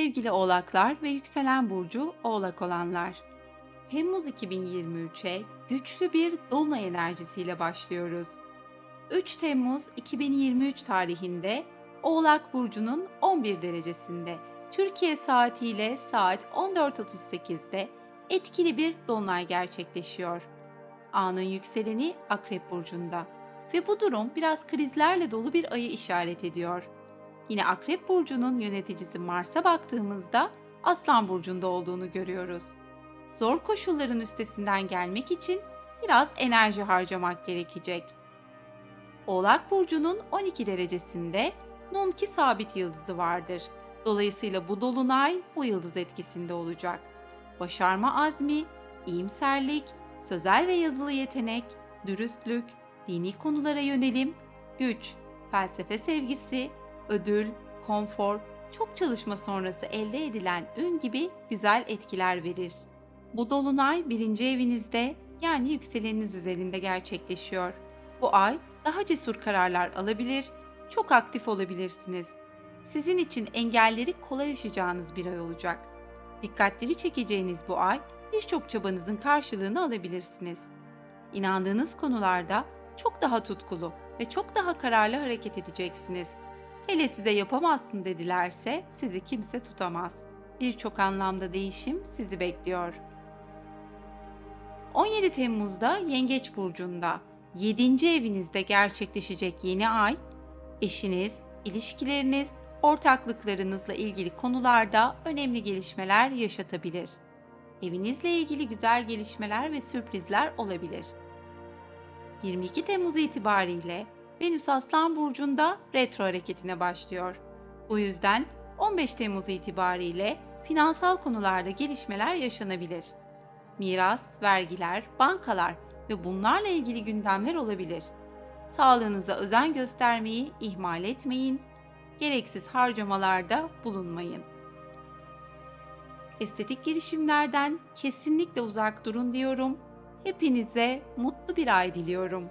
Sevgili oğlaklar ve yükselen burcu oğlak olanlar. Temmuz 2023'e güçlü bir dolunay enerjisiyle başlıyoruz. 3 Temmuz 2023 tarihinde Oğlak Burcu'nun 11 derecesinde Türkiye saatiyle saat 14.38'de etkili bir dolunay gerçekleşiyor. Anın yükseleni Akrep Burcu'nda ve bu durum biraz krizlerle dolu bir ayı işaret ediyor. Yine Akrep Burcu'nun yöneticisi Mars'a baktığımızda Aslan Burcu'nda olduğunu görüyoruz. Zor koşulların üstesinden gelmek için biraz enerji harcamak gerekecek. Oğlak Burcu'nun 12 derecesinde Nunki sabit yıldızı vardır. Dolayısıyla bu dolunay bu yıldız etkisinde olacak. Başarma azmi, iyimserlik, sözel ve yazılı yetenek, dürüstlük, dini konulara yönelim, güç, felsefe sevgisi, ödül, konfor, çok çalışma sonrası elde edilen ün gibi güzel etkiler verir. Bu dolunay birinci evinizde yani yükseleniniz üzerinde gerçekleşiyor. Bu ay daha cesur kararlar alabilir, çok aktif olabilirsiniz. Sizin için engelleri kolay aşacağınız bir ay olacak. Dikkatleri çekeceğiniz bu ay birçok çabanızın karşılığını alabilirsiniz. İnandığınız konularda çok daha tutkulu ve çok daha kararlı hareket edeceksiniz. Hele size yapamazsın dedilerse sizi kimse tutamaz. Birçok anlamda değişim sizi bekliyor. 17 Temmuz'da Yengeç burcunda 7. evinizde gerçekleşecek yeni ay eşiniz, ilişkileriniz, ortaklıklarınızla ilgili konularda önemli gelişmeler yaşatabilir. Evinizle ilgili güzel gelişmeler ve sürprizler olabilir. 22 Temmuz itibariyle Venüs Aslan burcunda retro hareketine başlıyor. Bu yüzden 15 Temmuz itibariyle finansal konularda gelişmeler yaşanabilir. Miras, vergiler, bankalar ve bunlarla ilgili gündemler olabilir. Sağlığınıza özen göstermeyi ihmal etmeyin. Gereksiz harcamalarda bulunmayın. Estetik girişimlerden kesinlikle uzak durun diyorum. Hepinize mutlu bir ay diliyorum.